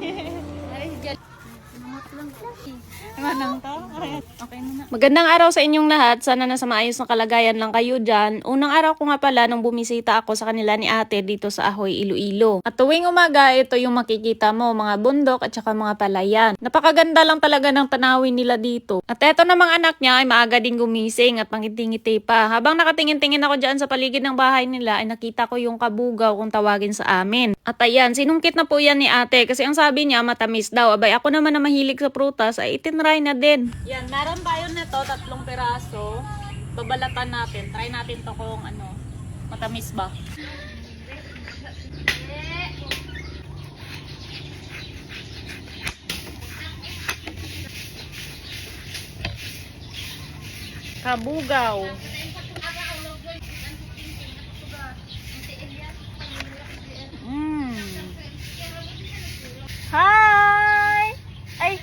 嘿嘿嘿。Lang to. Ay, Okay na. Magandang araw sa inyong lahat. Sana nasa maayos na kalagayan lang kayo dyan. Unang araw ko nga pala nung bumisita ako sa kanila ni ate dito sa Ahoy, Iloilo. At tuwing umaga, ito yung makikita mo, mga bundok at saka mga palayan. Napakaganda lang talaga ng tanawin nila dito. At eto namang anak niya ay maaga din gumising at pangiting-ngiti pa. Habang nakatingin-tingin ako dyan sa paligid ng bahay nila, ay nakita ko yung kabugaw kung tawagin sa amin. At ayan, sinungkit na po yan ni ate kasi ang sabi niya matamis daw. Abay, ako naman na mahilig sa prutas ay itinry na din. Yan, meron tayo nito, tatlong piraso. Babalatan natin. Try natin to kung ano, matamis ba. Kabugaw. Mm. Hi! Ay!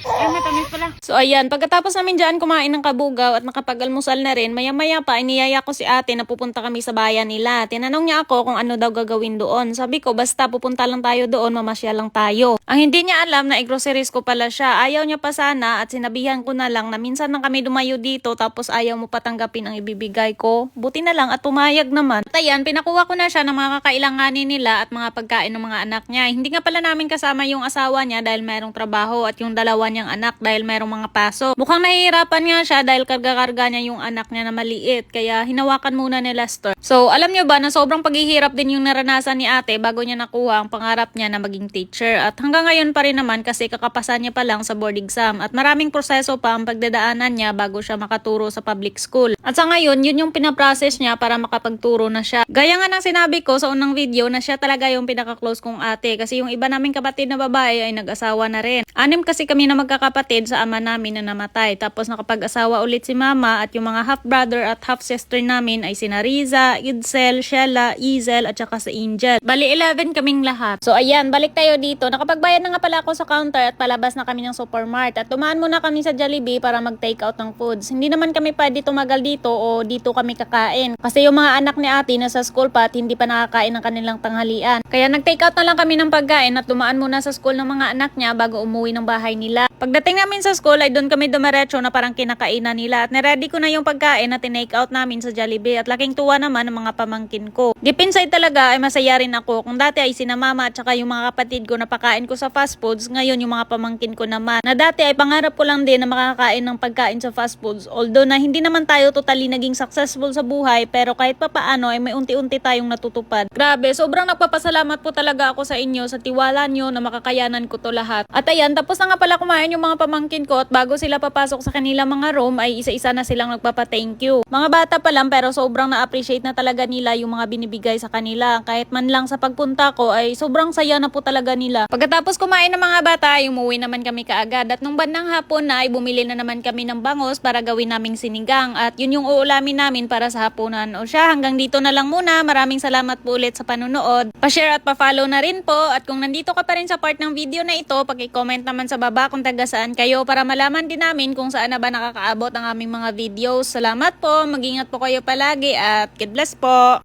Ay, matamis pala. So, ayan. Pagkatapos namin dyan kumain ng kabugaw at nakapag-almusal na rin, maya-maya pa, iniyaya ko si ate na pupunta kami sa bayan nila. Tinanong niya ako kung ano daw gagawin doon. Sabi ko, basta pupunta lang tayo doon, mamasya lang tayo. Ang hindi niya alam na i-groceries ko pala siya. Ayaw niya pa sana at sinabihan ko na lang na minsan lang kami dumayo dito tapos ayaw mo patanggapin ang ibibigay ko. Buti na lang at pumayag naman. At ayan, pinakuha ko na siya ng mga kakailanganin nila at mga pagkain ng mga anak niya. Hindi nga pala namin kasama yung asawa niya dahil merong trabaho at yung dalawa niyang anak dahil merong mga paso. Mukhang nahihirapan nga siya dahil karga-karga niya yung anak niya na maliit. Kaya hinawakan muna ni Lester. So, alam niyo ba na sobrang paghihirap din yung naranasan ni ate bago niya nakuha ang pangarap niya na maging teacher. At hanggang ngayon pa rin naman kasi kakapasan niya pa lang sa board exam. At maraming proseso pa ang pagdadaanan niya bago siya makaturo sa public school. At sa ngayon, yun yung pinaprocess niya para makapagturo na siya. Gaya nga ng sinabi ko sa unang video na siya talaga yung pinaka-close kong ate. Kasi yung iba naming kapatid na babae ay nag-asawa na rin. Anim kasi kami na magkakapatid sa ama namin na namatay. Tapos nakapag-asawa ulit si mama at yung mga half-brother at half-sister namin ay sina Riza, Idsel, Shella, Izel at saka si Angel. Bali 11 kaming lahat. So ayan, balik tayo dito. Nakapagbayad na nga pala ako sa counter at palabas na kami ng supermart. At tumaan muna kami sa Jollibee para mag-take out ng foods. Hindi naman kami pwede tumagal dito o dito kami kakain. Kasi yung mga anak ni ate nasa school pa at hindi pa nakakain ng kanilang tanghalian. Kaya nag-take out na lang kami ng pagkain at tumaan muna sa school ng mga anak niya bago umuwi ng bahay nila. Pagdating namin sa school ay doon kami dumiretso na parang kinakainan nila at naready ko na yung pagkain na tinake out namin sa Jollibee at laking tuwa naman ng mga pamangkin ko. Deep talaga ay masaya rin ako kung dati ay sina mama at saka yung mga kapatid ko na pakain ko sa fast foods ngayon yung mga pamangkin ko naman na dati ay pangarap ko lang din na makakain ng pagkain sa fast foods although na hindi naman tayo totally naging successful sa buhay pero kahit papaano ay may unti-unti tayong natutupad. Grabe, sobrang nagpapasalamat po talaga ako sa inyo sa tiwala nyo na makakayanan ko to lahat. At ayan, tapos na nga pala kumain yung mga pamangkin ko at bago sila papasok sa kanila mga room ay isa-isa na silang nagpapa-thank you. Mga bata pa lang pero sobrang na-appreciate na talaga nila yung mga binibigay sa kanila. Kahit man lang sa pagpunta ko ay sobrang saya na po talaga nila. Pagkatapos kumain ng mga bata ay umuwi naman kami kaagad at nung bandang hapon na ay bumili na naman kami ng bangos para gawin naming sinigang at yun yung uulamin namin para sa hapunan. O siya, hanggang dito na lang muna. Maraming salamat po ulit sa panunood. Pa-share at pa-follow na rin po at kung nandito ka pa rin sa part ng video na ito, paki-comment naman sa baba kung taga saan kayo para malaman din namin kung saan na ba nakakaabot ang aming mga videos. Salamat po, mag-ingat po kayo palagi at God bless po!